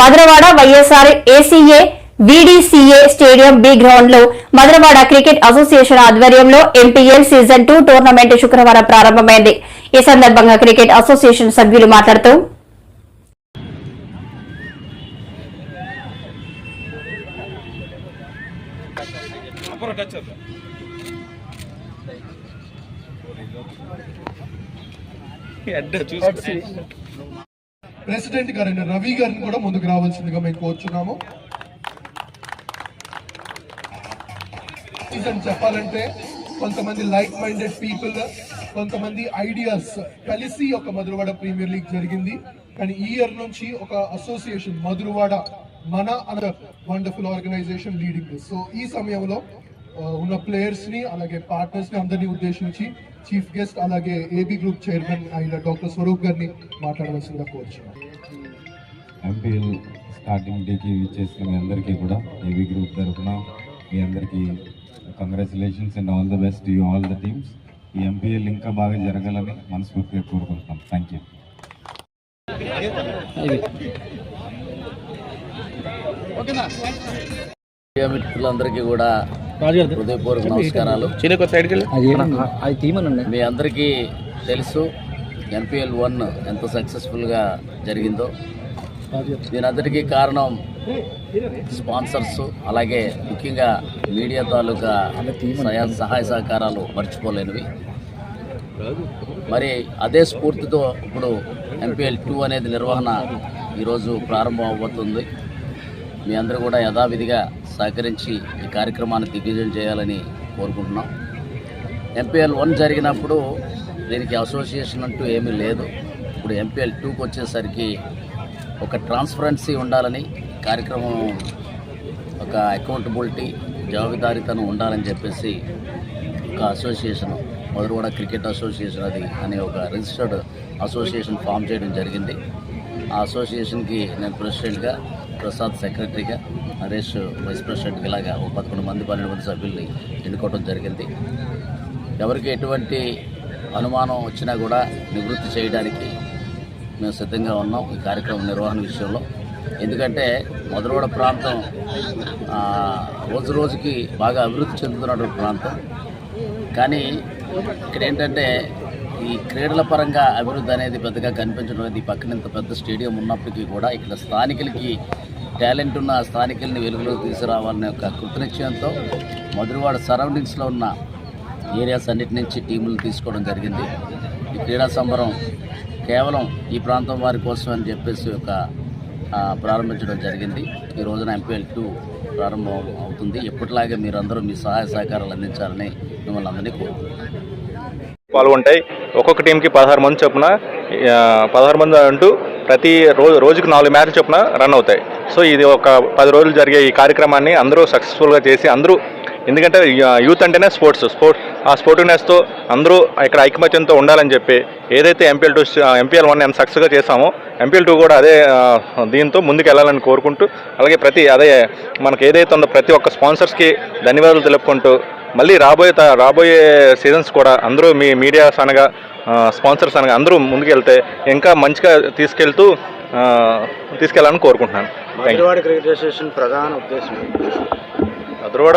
Madhurawada YSR ACA VDCA stadium B గ్రౌండ్లో Madhurawada cricket association ఆధ్వర్యంలో MPL season two tournament శుక్రవారం ప్రారంభమైంది. ఈ సందర్భంగా క్రికెట్ అసోసియేషన్ సభ్యులు మాట్లాడుతూ ప్రెసిడెంట్ గారైన రవి గారిని కూడా ముందుకు రావాల్సిందిగా మేము కోరుచున్నాము. రీజన్ చెప్పాలంటే కొంతమంది లైక్ మైండెడ్ పీపుల్ కొంతమంది ఐడియాస్ కలిసి ఒక మధురవాడ ప్రీమియర్ లీగ్ జరిగింది. కానీ ఈ ఇయర్ నుంచి ఒక అసోసియేషన్ మధురవాడ మన అన్న వండర్ఫుల్ ఆర్గనైజేషన్ లీడింగ్ సో ఈ సమయంలో ఉన్న ప్లేయర్స్ని అలాగే పార్ట్నర్స్ని అందరినీ ఉద్దేశించి చీఫ్ గెస్ట్ అలాగే ఏబీ గ్రూప్ చైర్మన్ అయిన డాక్టర్ స్వరూప్ గారిని మాట్లాడవలసిందిగా కోరుచున్నాం. ఎంపీఎల్ స్టార్టింగ్ డేకి ఇచ్చేసిన మీ అందరికీ కూడా ఏవి గ్రూప్ తరఫున మీ అందరికీ congratulations and all the best you all the teams ఈ ఎంపీఎల్ ఇంకా బాగా జరగాలని మనస్ఫూర్తిగా కోరుకుంటున్నాం. థ్యాంక్ యూ మిత్రులందరికీ కూడా హృదయపూర్వక నమస్కారాలు. అది తీమనండి మీ అందరికీ తెలుసు ఎంపీఎల్ వన్ ఎంత సక్సెస్ఫుల్గా జరిగిందో. దీనందరికీ కారణం స్పాన్సర్స్ అలాగే ముఖ్యంగా మీడియా తాలూకా సహాయ సహాయ సహకారాలు మర్చిపోలేనివి. మరి అదే స్ఫూర్తితో ఇప్పుడు ఎంపీఎల్ టూ అనేది నిర్వహణ ఈరోజు ప్రారంభం అవబోతుంది మీ అందరూ కూడా యథావిధిగా సహకరించి ఈ కార్యక్రమాన్ని దిగ్విజయం చేయాలని కోరుకుంటున్నాం. ఎంపీఎల్ వన్ జరిగినప్పుడు దీనికి అసోసియేషన్ అంటూ ఏమీ లేదు. ఇప్పుడు ఎంపీఎల్ టూకి వచ్చేసరికి ఒక ట్రాన్స్పరెన్సీ ఉండాలని కార్యక్రమం ఒక అకౌంటబిలిటీ జవాబుదారీతనం ఉండాలని చెప్పేసి ఒక అసోసియేషన్ మొదలుగూడ క్రికెట్ అసోసియేషన్ అది అనే ఒక రిజిస్టర్డ్ అసోసియేషన్ ఫామ్ చేయడం జరిగింది. ఆ అసోసియేషన్కి నేను ప్రెసిడెంట్గా ప్రసాద్ సెక్రటరీగా నరేష్ వైస్ ప్రెసిడెంట్ ఇలాగా ఒక పదకొండు మంది పన్నెండు మంది సభ్యుల్ని ఎన్నుకోవడం జరిగింది. ఎవరికి ఎటువంటి అనుమానం వచ్చినా కూడా నివృత్తి చేయడానికి మేము సిద్ధంగా ఉన్నాం ఈ కార్యక్రమం నిర్వహణ విషయంలో. ఎందుకంటే మధురవాడ ప్రాంతం రోజు రోజుకి బాగా అభివృద్ధి చెందుతున్నటువంటి ప్రాంతం. కానీ ఇక్కడ ఏంటంటే ఈ క్రీడల పరంగా అభివృద్ధి అనేది పెద్దగా కనిపించడం అనేది ఈ పక్కన ఇంత పెద్ద స్టేడియం ఉన్నప్పటికీ కూడా ఇక్కడ స్థానికులకి టాలెంట్ ఉన్న స్థానికుల్ని వెలుగులోకి తీసుకురావాలనే ఒక కృతనిశ్చయంతో మధురవాడ సరౌండింగ్స్లో ఉన్న ఏరియాస్ అన్నిటి నుంచి టీములు తీసుకోవడం జరిగింది. ఈ క్రీడా సంబరం కేవలం ఈ ప్రాంతం వారి కోసం అని చెప్పేసి ఒక ప్రారంభించడం జరిగింది. ఈ రోజున ఎంపీఎల్ టూ ప్రారంభం అవుతుంది. ఎప్పటిలాగే మీరందరూ మీ సహాయ సహకారాలు అందించాలని మిమ్మల్ని అందరినీ కోరుకుంటున్నాను. పాల్గొంటాయి. ఒక్కొక్క టీంకి పదహారు మంది చొప్పున పదహారు మంది అంటూ ప్రతి రోజు రోజుకు నాలుగు మ్యాచ్లు చొప్పున రన్ అవుతాయి. సో ఇది ఒక పది రోజులు జరిగే ఈ కార్యక్రమాన్ని అందరూ సక్సెస్ఫుల్గా చేసి అందరూ ఎందుకంటే యూత్ అంటేనే స్పోర్ట్స్ స్పోర్ట్ ఆ స్పోర్టివ్నెస్తో అందరూ ఇక్కడ ఐకమత్యంతో ఉండాలని చెప్పి ఏదైతే ఎంపీఎల్ టూ ఎంపీఎల్ వన్ ఎంత సక్సెస్గా చేసామో ఎంపీఎల్ టూ కూడా అదే దీంతో ముందుకు వెళ్ళాలని కోరుకుంటూ అలాగే ప్రతి అదే మనకి ఏదైతే ఉందో ప్రతి ఒక్క స్పాన్సర్స్కి ధన్యవాదాలు తెలుపుకుంటూ మళ్ళీ రాబోయే త- రాబోయే సీజన్స్ కూడా అందరూ మీ మీడియాస్ అనగా స్పాన్సర్స్ అనగా అందరూ ముందుకెళ్తే ఇంకా మంచిగా తీసుకెళ్తూ తీసుకెళ్ళాలని కోరుకుంటున్నాను. ప్రధాన ఉద్దేశం అదర్వాడ